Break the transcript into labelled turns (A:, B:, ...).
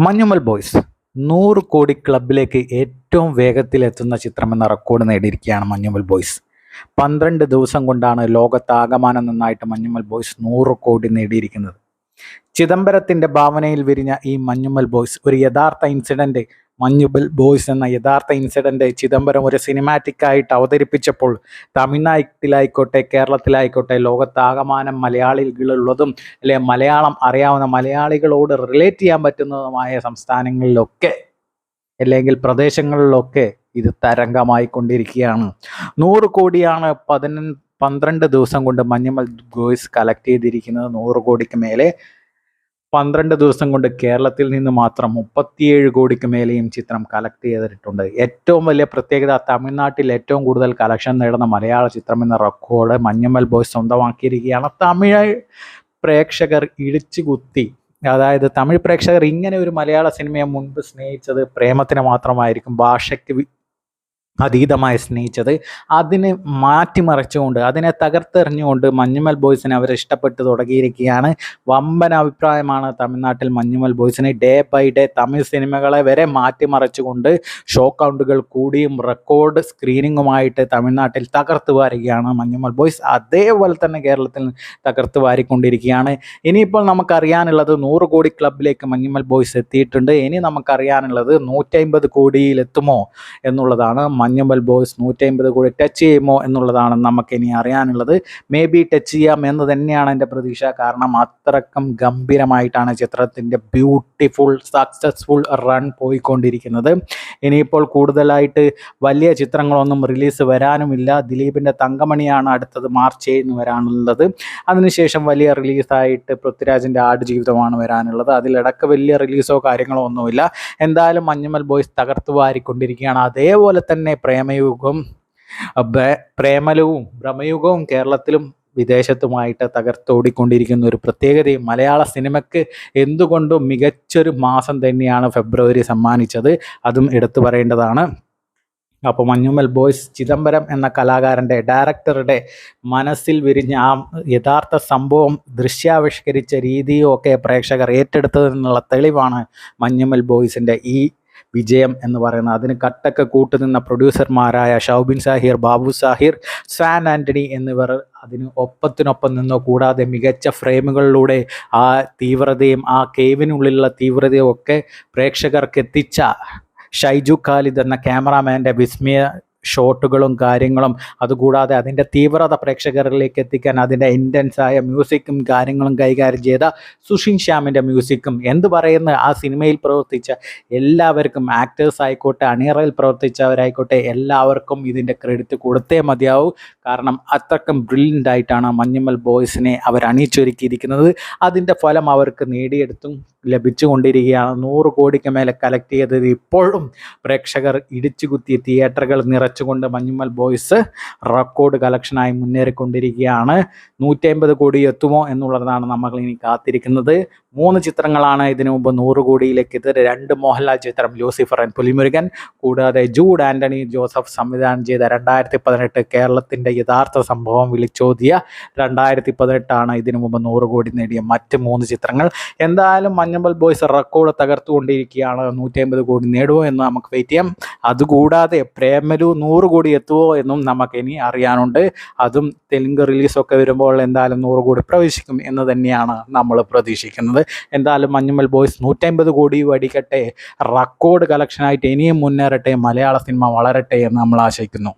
A: Manjummel boys നൂറ് കോടി ക്ലബിലേക്ക് ഏറ്റവും വേഗത്തിൽ എത്തുന്ന ചിത്രമെന്ന റെക്കോർഡ് നേടിയിരിക്കുകയാണ് മഞ്ഞുമൽ ബോയ്സ്. പന്ത്രണ്ട് ദിവസം കൊണ്ടാണ് ലോകത്താകമാനം നന്നായിട്ട് മഞ്ഞുമൽ ബോയ്സ് നൂറ് കോടി നേടിയിരിക്കുന്നത്. ചിദംബരത്തിന്റെ ഭാവനയിൽ വിരിഞ്ഞ ഈ മഞ്ഞുമൽ ബോയ്സ് ഒരു യഥാർത്ഥ ഇൻസിഡന്റ് മഞ്ഞുമൽ ബോയ്സ് എന്ന യഥാർത്ഥ ഇൻസിഡന്റ് ചിദംബരം ഒരു സിനിമാറ്റിക്കായിട്ട് അവതരിപ്പിച്ചപ്പോൾ തമിഴ്നാട്ടിലായിക്കോട്ടെ കേരളത്തിലായിക്കോട്ടെ ലോകത്താകമാനം മലയാളികളുള്ളതും അല്ലെ മലയാളം അറിയാവുന്ന മലയാളികളോട് റിലേറ്റ് ചെയ്യാൻ പറ്റുന്നതുമായ സംസ്ഥാനങ്ങളിലൊക്കെ അല്ലെങ്കിൽ പ്രദേശങ്ങളിലൊക്കെ ഇത് തരംഗമായി കൊണ്ടിരിക്കുകയാണ് നൂറ് കോടിയാണ് പതിനൊന്ന് പന്ത്രണ്ട് ദിവസം കൊണ്ട് മഞ്ഞുമൽ ബോയ്സ് കളക്ട് ചെയ്തിരിക്കുന്നത്. നൂറ് കോടിക്ക് മേലെ പന്ത്രണ്ട് ദിവസം കൊണ്ട് കേരളത്തിൽ നിന്ന് മാത്രം മുപ്പത്തിയേഴ് കോടിക്ക് മേലെയും ചിത്രം കളക്ട് ചെയ്തിട്ടുണ്ട്. ഏറ്റവും വലിയ പ്രത്യേകത തമിഴ്നാട്ടിൽ ഏറ്റവും കൂടുതൽ കളക്ഷൻ നേടുന്ന മലയാള ചിത്രം എന്ന റെക്കോർഡ് മഞ്ഞമ്മൽ ബോയ്സ് സ്വന്തമാക്കിയിരിക്കുകയാണ്. തമിഴ് പ്രേക്ഷകർ ഇടിച്ചു കുത്തി. അതായത് തമിഴ് പ്രേക്ഷകർ ഇങ്ങനെ ഒരു മലയാള സിനിമയെ മുൻപ് സ്നേഹിച്ചത് പ്രേമത്തിന് മാത്രമായിരിക്കും. ഭാഷയ്ക്ക് അതീതമായി സ്നേഹിച്ചത്. അതിനെ മാറ്റിമറിച്ചുകൊണ്ട് അതിനെ തകർത്തെറിഞ്ഞുകൊണ്ട് മഞ്ഞുമൽ ബോയ്സിനെ അവർ ഇഷ്ടപ്പെട്ട് തുടങ്ങിയിരിക്കുകയാണ്. വമ്പൻ അഭിപ്രായമാണ് തമിഴ്നാട്ടിൽ മഞ്ഞുമൽ ബോയ്സിന്. ഡേ ബൈ ഡേ തമിഴ് സിനിമകളെ വരെ മാറ്റിമറിച്ചുകൊണ്ട് ഷോ കൗണ്ടുകൾ കൂടിയും റെക്കോർഡ് സ്ക്രീനിങ്ങുമായിട്ട് തമിഴ്നാട്ടിൽ തകർത്ത് വാരുകയാണ് മഞ്ഞുമൽ ബോയ്സ്. അതേപോലെ തന്നെ കേരളത്തിൽ തകർത്ത് വാരിക്കൊണ്ടിരിക്കുകയാണ്. ഇനിയിപ്പോൾ നമുക്കറിയാനുള്ളത് നൂറ് കോടി ക്ലബിലേക്ക് മഞ്ഞുമൽ ബോയ്സ് എത്തിയിട്ടുണ്ട്. ഇനി നമുക്കറിയാനുള്ളത് നൂറ്റി അമ്പത് കോടിയിലെത്തുമോ എന്നുള്ളതാണ് മഞ്ഞുമൽ ബോയ്സ് നൂറ്റി അമ്പത് കോടി ടച്ച് ചെയ്യുമോ എന്നുള്ളതാണ് നമുക്കിനി അറിയാനുള്ളത്. മേ ബി ടച്ച് ചെയ്യാം എന്ന് തന്നെയാണ് എന്റെ പ്രതീക്ഷ. കാരണം അത്രക്കും ഗംഭീരമായിട്ടാണ് ചിത്രത്തിന്റെ ബ്യൂട്ടിഫുൾ സക്സസ്ഫുൾ റൺ പോയിക്കൊണ്ടിരിക്കുന്നത്. ഇനിയിപ്പോൾ കൂടുതലായിട്ട് വലിയ ചിത്രങ്ങളൊന്നും റിലീസ് വരാനുമില്ല. ദിലീപിന്റെ തങ്കമണിയാണ് അടുത്തത് മാർച്ച് ഏഴിന് വരാനുള്ളത്. അതിനുശേഷം വലിയ റിലീസായിട്ട് പൃഥ്വിരാജിന്റെ ആടുജീവിതമാണ് വരാനുള്ളത്. അതിലിടക്ക് വലിയ റിലീസോ കാര്യങ്ങളോ ഒന്നുമില്ല. എന്തായാലും മഞ്ഞുമൽ ബോയ്സ് തകർത്തു വാരിക്കൊണ്ടിരിക്കുകയാണ്. അതേപോലെ തന്നെ പ്രേമയുഗം പ്രേമലവും ഭ്രമയുഗവും കേരളത്തിലും വിദേശത്തുമായിട്ട് തകർത്തോടിക്കൊണ്ടിരിക്കുന്ന ഒരു പ്രത്യേകതയും മലയാള സിനിമയ്ക്ക് എന്തുകൊണ്ടും മികച്ചൊരു മാസം തന്നെയാണ് ഫെബ്രുവരി സമ്മാനിച്ചത്. അതും എടുത്തു പറയേണ്ടതാണ്. അപ്പോൾ മഞ്ഞുമൽ ബോയ്സ് ചിദംബരം എന്ന കലാകാരന്റെ ഡയറക്ടറുടെ മനസ്സിൽ വിരിഞ്ഞ ആ യഥാർത്ഥ സംഭവം ദൃശ്യാവിഷ്കരിച്ച രീതിയും ഒക്കെ പ്രേക്ഷകർ ഏറ്റെടുത്തതെന്നുള്ള തെളിവാണ് മഞ്ഞുമൽ ബോയ്സിന്റെ ഈ വിജയം എന്ന് പറയുന്ന അതിന് കട്ടക്ക് കൂട്ടുനിന്ന പ്രൊഡ്യൂസർമാരായ ഷൗബിൻ സാഹിർ ബാബു സാഹിർ സാൻ ആന്റണി എന്നിവർ അതിന് ഒപ്പത്തിനൊപ്പം നിന്നോ. കൂടാതെ മികച്ച ഫ്രെയിമുകളിലൂടെ ആ തീവ്രതയും ആ കേവിനുള്ളിലുള്ള തീവ്രതയും ഒക്കെ പ്രേക്ഷകർക്ക് എത്തിച്ച ഷൈജു ഖാലിദ് എന്ന ക്യാമറാമാന്റെ വിസ്മയ ഷോട്ടുകളും കാര്യങ്ങളും അതുകൂടാതെ അതിന്റെ തീവ്രത പ്രേക്ഷകരിലേക്ക് എത്തിക്കാൻ അതിന്റെ ഇന്റൻസായ മ്യൂസിക്കും കാര്യങ്ങളും കൈകാര്യം ചെയ്ത സുഷിൻ ശ്യാമിന്റെ മ്യൂസിക്കും എന്ത് പറയുന്ന? ആ സിനിമയിൽ പ്രവർത്തിച്ച എല്ലാവർക്കും ആക്ടേഴ്സ് ആയിക്കോട്ടെ അണിയറയിൽ പ്രവർത്തിച്ചവരായിക്കോട്ടെ എല്ലാവർക്കും ഇതിന്റെ ക്രെഡിറ്റ് കൊടുത്തേ മതിയാവൂ. കാരണം അത്രക്കും ബ്രില്യന്റ് ആയിട്ടാണ് മഞ്ഞുമൽ ബോയ്സിനെ അവർ അണിയിച്ചൊരുക്കിയിരിക്കുന്നത്. അതിന്റെ ഫലം അവർക്ക് നേടിയെടുത്തും ലഭിച്ചുകൊണ്ടിരിക്കുകയാണ്. നൂറ് കോടിക്ക് മേലെ കളക്ട് ചെയ്തത് ഇപ്പോഴും പ്രേക്ഷകർ ഇടിച്ചു തിയേറ്ററുകൾ തിയേറ്ററുകൾ നിറച്ചുകൊണ്ട് മഞ്ഞുമൽ ബോയ്സ് റെക്കോർഡ് കളക്ഷനായി മുന്നേറിക്കൊണ്ടിരിക്കുകയാണ്. നൂറ്റി അമ്പത് കോടി എത്തുമോ എന്നുള്ളതാണ് നമ്മൾ ഇനി കാത്തിരിക്കുന്നത്. മൂന്ന് ചിത്രങ്ങളാണ് ഇതിനു മുമ്പ് നൂറ് കോടിയിലേക്ക് എത്തിയത് രണ്ട് മോഹൻലാൽ ചിത്രം ലൂസിഫർ ആൻഡ് പുലിമുരുകൻ കൂടാതെ ജൂഡ് ആന്റണി ജോസഫ് സംവിധാനം ചെയ്ത രണ്ടായിരത്തി പതിനെട്ട് കേരളത്തിന്റെ യഥാർത്ഥ സംഭവം വിളിച്ചോതിയ രണ്ടായിരത്തി പതിനെട്ടാണ് ഇതിനു മുമ്പ് നൂറ് കോടി നേടിയ മറ്റ് മൂന്ന് ചിത്രങ്ങൾ. എന്തായാലും മഞ്ഞമ്പൽ ബോയ്സ് റെക്കോർഡ് തകർത്തുകൊണ്ടിരിക്കുകയാണ്. നൂറ്റി അമ്പത് കോടി നേടുമോ എന്ന് നമുക്ക് വെയിറ്റ് ചെയ്യാം. അതുകൂടാതെ പ്രേമലു നൂറ് കോടി എത്തുമോ എന്നും നമുക്ക് ഇനി അറിയാനുണ്ട്. അതും തെലുങ്ക് റിലീസൊക്കെ വരുമ്പോൾ എന്തായാലും നൂറ് കോടി പ്രവേശിക്കും എന്ന് തന്നെയാണ് നമ്മൾ പ്രതീക്ഷിക്കുന്നത്. എന്തായാലും മഞ്ഞുമൽ ബോയ്സ് നൂറ്റമ്പത് കോടി അടിക്കട്ടെ. റെക്കോർഡ് കളക്ഷനായിട്ട് ഇനിയും മുന്നേറട്ടെ. മലയാള സിനിമ വളരട്ടെ എന്ന് നമ്മൾ ആശിക്കുന്നു